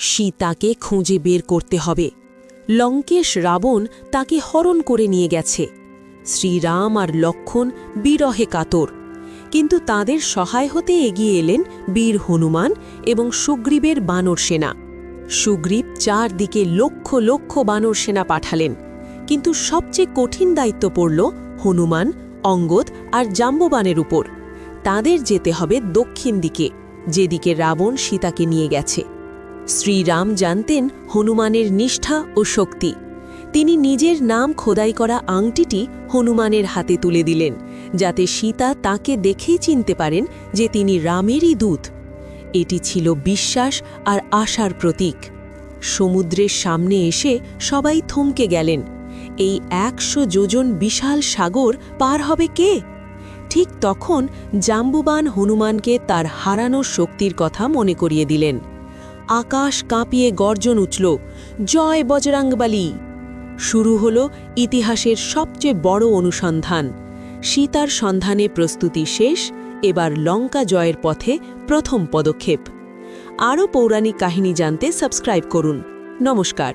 সীতাকে খুঁজে বের করতে হবে। লঙ্কেশ রাবণ তাকে হরণ করে নিয়ে গেছে। শ্রীরাম আর লক্ষণ বিরহে কাতর। কিন্তু তাদের সহায় হতে এগিয়ে এলেন বীর হনুমান এবং সুগ্রীবের বানর সেনা। সুগ্রীব চারদিকে লক্ষ লক্ষ বানর সেনা পাঠালেন। কিন্তু সবচেয়ে কঠিন দায়িত্ব পড়ল হনুমান, অঙ্গদ আর জাম্ববানের উপর। তাদের যেতে হবে দক্ষিণ দিকে, যেদিকে রাবণ সীতাকে নিয়ে গেছে। শ্রীরাম জানতেন হনুমানের নিষ্ঠা ও শক্তি। তিনি নিজের নাম খোদাই করা আংটিটি হনুমানের হাতে তুলে দিলেন, যাতে সীতা তাকে দেখেই চিনতে পারেন যে তিনি রামেরই দূত। এটি ছিল বিশ্বাস আর আশার প্রতীক। সমুদ্রের সামনে এসে সবাই থমকে গেলেন। এই একশো যোজন বিশাল সাগর পার হবে কে? ঠিক তখন জাম্বুবান হনুমানকে তার হারানো শক্তির কথা মনে করিয়ে দিলেন। আকাশ কাঁপিয়ে গর্জন উঠল, জয় বজরাঙ্গবালী শুরু হল ইতিহাসের সবচেয়ে বড় অনুসন্ধান। সীতার সন্ধানে প্রস্তুতি শেষ, এবার লঙ্কা জয়ের পথে প্রথম পদক্ষেপ। আরও পৌরাণিক কাহিনী জানতে সাবস্ক্রাইব করুন। নমস্কার।